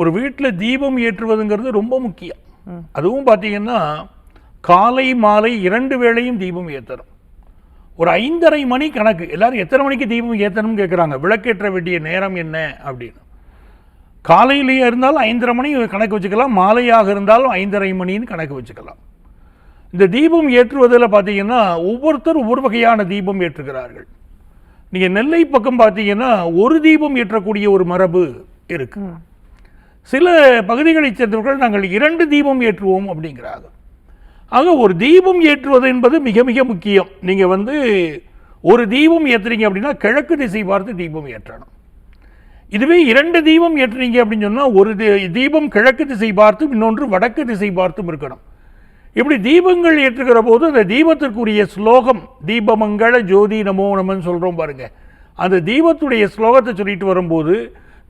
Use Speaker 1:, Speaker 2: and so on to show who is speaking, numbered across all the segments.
Speaker 1: ஒரு வீட்டில் தீபம் ஏற்றுவதுங்கிறது ரொம்ப முக்கியம். அதுவும் பார்த்தீங்கன்னா காலை மாலை இரண்டு வேளையும் தீபம் ஏற்றணும் ஒரு ஐந்தரை மணி கணக்கு எல்லாரும் எத்தனை மணிக்கு தீபம் ஏற்றணும்னு கேட்குறாங்க விளக்கேற்ற வேண்டிய நேரம் என்ன அப்படின்னு. காலையிலேயே இருந்தாலும் ஐந்தரை மணி கணக்கு வச்சுக்கலாம். மாலையாக இருந்தாலும் ஐந்தரை மணின்னு கணக்கு வச்சுக்கலாம். இந்த தீபம் ஏற்றுவதில் பார்த்தீங்கன்னா ஒவ்வொருத்தர் ஒவ்வொரு வகையான தீபம் ஏற்றுகிறார்கள். நீங்கள் நெல்லை பக்கம் பார்த்தீங்கன்னா ஒரு தீபம் ஏற்றக்கூடிய ஒரு மரபு இருக்கு. சில பகுதிகளைச் சேர்ந்தவர்கள் நாங்கள் இரண்டு தீபம் ஏற்றுவோம் அப்படிங்கிறாங்க ஆக ஒரு தீபம் ஏற்றுவது என்பது மிக மிக முக்கியம். நீங்கள் வந்து ஒரு தீபம் ஏற்றுறீங்க அப்படின்னா கிழக்கு திசை பார்த்து தீபம் ஏற்றணும். இதுவே இரண்டு தீபம் ஏற்றுறீங்க அப்படின்னு சொன்னால் ஒரு தீபம் கிழக்கு திசை பார்த்தும் இன்னொன்று வடக்கு திசை பார்த்தும் இருக்கணும். இப்படி தீபங்கள் ஏற்றுகிற போது அந்த தீபத்திற்குரிய ஸ்லோகம் தீபமங்கள ஜோதி நமோ நமன்னு சொல்கிறோம் பாருங்கள் அந்த தீபத்துடைய ஸ்லோகத்தை சொல்லிட்டு வரும்போது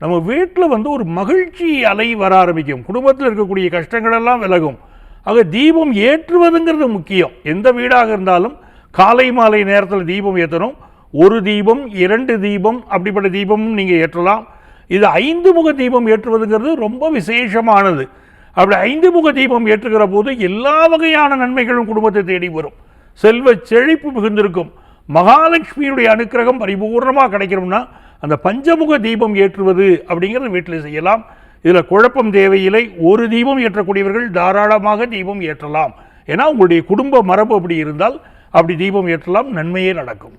Speaker 1: நம்ம வீட்டில் வந்து ஒரு மகிழ்ச்சி அலை வர ஆரம்பிக்கும். குடும்பத்தில் இருக்கக்கூடிய கஷ்டங்களெல்லாம் விலகும். ஆக தீபம் ஏற்றுவதுங்கிறது முக்கியம். எந்த வீடாக இருந்தாலும் காலை மாலை நேரத்தில் தீபம் ஏற்றணும் ஒரு தீபம் இரண்டு தீபம் அப்படிப்பட்ட தீபமும் நீங்கள் ஏற்றலாம். இது ஐந்து முக தீபம் ஏற்றுவதுங்கிறது ரொம்ப விசேஷமானது. அப்படி ஐந்து முக தீபம் ஏற்றுகிற போது எல்லா வகையான நன்மைகளும் குடும்பத்தை தேடி வரும். செல்வ செழிப்பு மிகுந்திருக்கும். மகாலட்சுமியுடைய அனுக்கிரகம் பரிபூர்ணமாக கிடைக்கணும்னா அந்த பஞ்சமுக தீபம் ஏற்றுவது அப்படிங்கிறது வீட்டில் செய்யலாம். இதில் குழப்பம் தேவையில்லை. ஒரு தீபம் ஏற்றக்கூடியவர்கள் தாராளமாக தீபம் ஏற்றலாம். ஏன்னா உங்களுடைய குடும்ப மரபு அப்படி இருந்தால் அப்படி தீபம் ஏற்றலாம். நன்மையே நடக்கும்.